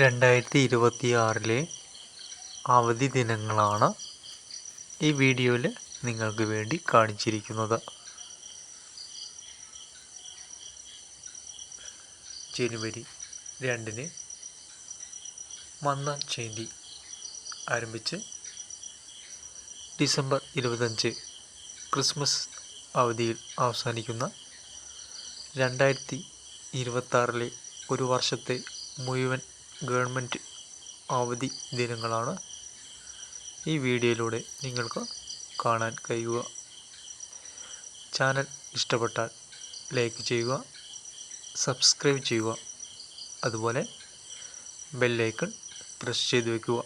രണ്ടായിരത്തി ഇരുപത്തി ആറിലെ അവധി ദിനങ്ങളാണ് ഈ വീഡിയോയിൽ നിങ്ങൾക്ക് വേണ്ടി കാണിച്ചിരിക്കുന്നത്. ജനുവരി രണ്ടിന് മന്നാം ചേന്തി ആരംഭിച്ച് ഡിസംബർ ഇരുപത്തഞ്ച് ക്രിസ്മസ് അവധിയിൽ അവസാനിക്കുന്ന രണ്ടായിരത്തി ഇരുപത്താറിലെ ഒരു വർഷത്തെ മുഴുവൻ ഗവൺമെന്റ് അവധി ദിനങ്ങളാണ് ഈ വീഡിയോയിലൂടെ നിങ്ങൾക്ക് കാണാൻ കഴിയുക. ചാനൽ ഇഷ്ടപ്പെട്ടാൽ ലൈക്ക് ചെയ്യുക സബ്സ്ക്രൈബ് ചെയ്യുക അതുപോലെ ബെല്ലൈക്കൺ പ്രസ് ചെയ്ത് വയ്ക്കുക.